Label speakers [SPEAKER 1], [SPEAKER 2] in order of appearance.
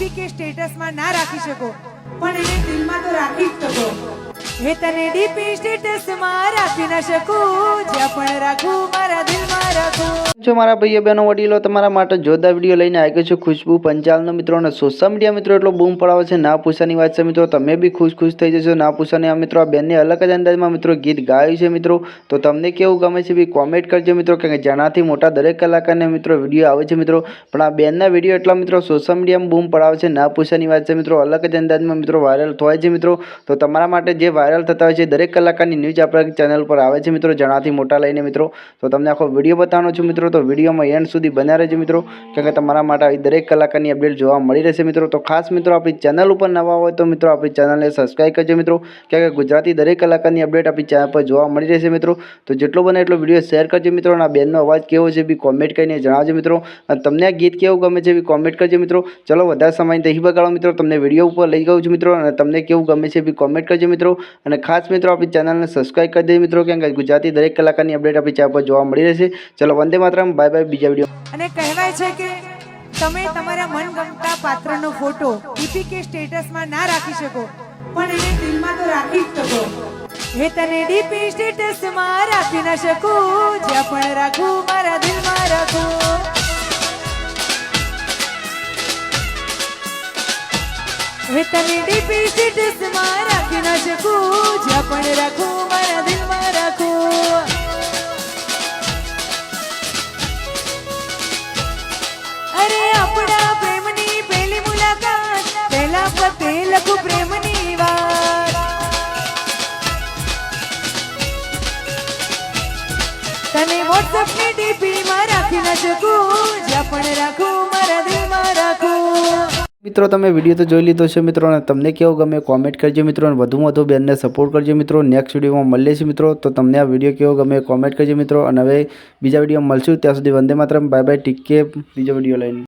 [SPEAKER 1] DP કે સ્ટેટસમાં ના રાખી શકો, પણ એને દિલમાં તો રાખી જ શકો. હે તને ડીપી સ્ટેટસમાં રાખી ના શકું, જ્યાં પણ રાખું મારા દિલમાં
[SPEAKER 2] છો મારા ભાઈઓ બહેનો વડીલો તમારા માટે જોરદાર વીડિયો લઈને આવી છું, ખુશ્બુ પંચાલનો મિત્રો અને સોશિયલ મીડિયા મિત્રો, એટલો બૂમ પડાવે છે, ના પૂછાની વાત છે મિત્રો, તમે બી ખુશ ખુશ થઈ જશો, ના પૂછાની આ મિત્રો, આ બેનને અલગ જ અંદાજમાં મિત્રો ગીત ગાયું છે મિત્રો, તો તમને કેવું ગમે છે બી કોમેન્ટ કરજો મિત્રો કે જેનાથી મોટા દરેક કલાકારને મિત્રો વીડિયો આવે છે મિત્રો, પણ આ બેનના વીડિયો એટલા મિત્રો સોશિયલ મીડિયામાં બૂમ પડાવે છે, ના પૂછાની વાત છે મિત્રો, અલગ જ અંદાજમાં મિત્રો વાયરલ થાય છે મિત્રો, તો તમારા માટે જે વાયરલ થતા હોય છે, દરેક કલાકારની ન્યૂઝ આપણા ચેનલ પર આવે છે મિત્રો જણાથી મોટા લઈને મિત્રો, તો તમને આખો વીડિયો બતાવવાનો છું મિત્રો તો વિડીયોમાં એન્ડ સુધી બન્યા રહેજો મિત્રો. કેમ કે તમારા માટે દરેક કલાકારની અપડેટ જોવા મળી રહેશે મિત્રો. તો ખાસ મિત્રો, આપણી ચેનલ ઉપર નવા હોય તો મિત્રો, આપણી ચેનલને સબસ્ક્રાઈબ કરજો મિત્રો. કેમ કે ગુજરાતી દરેક કલાકારની અપડેટ આપણી ચેનલ પર જોવા મળી રહેશે મિત્રો. તો જેટલો બને એટલો વીડિયો શેર કરજો મિત્રો અને આ બેનનો અવાજ કેવો છે બી કોમેન્ટ કરીને જણાવજો મિત્રો. અને તમને આ ગીત કેવું ગમે છે બી કોમેન્ટ કરજો મિત્રો. ચલો વધારે સમય નહીં બગાડો મિત્રો. તમને વીડિયો ઉપર લઈ ગયું છું મિત્રો અને તમને કેવું ગમે છે બી કોમેન્ટ કરજો મિત્રો. અને ખાસ મિત્રો, આપણી ચેનલને સબસ્ક્રાઈબ કરી દેજો મિત્રો. કેમ કે ગુજરાતી દરેક કલાકારની અપડેટ આપણી ચેનલ પર જોવા મળી રહેશે. ચલો વંદે માતરમ બાય બાય બીજા વીડિયો
[SPEAKER 1] અને કહેવાય છે કે તમે તમારા મનગમતા પાત્રનો ફોટો ડીપી સ્ટેટસમાં ના રાખી શકો, પણ એને દિલમાં તો રાખી જ શકો. હે તને ડીપી સ્ટેટસમાં રાખી ના શકું, જ્યાં પણ રાખું, મારા દિલમાં રાખું. તને ડીપી સ્ટેટસમાં રાખી ના શકું, જ્યાં પણ રાખું, મારા
[SPEAKER 2] મિત્રો, તમે વીડિયો તો જોઈ લીધો છે મિત્રો, અને તમને કેવો ગમે કોમેન્ટ કરજો મિત્રો, અને વધુમાં વધુ બેનને સપોર્ટ કરજો મિત્રો. નેક્સ્ટ વિડીયોમાં મળીએ છીએ મિત્રો, તો તમને આ વીડિયો કેવો ગમે કોમેન્ટ કરજો મિત્રો. અને હવે બીજા વીડિયો મળશું. ત્યાં સુધી વંદે માત્ર બાય બાય ટીકે બીજો વીડિયો લઈને.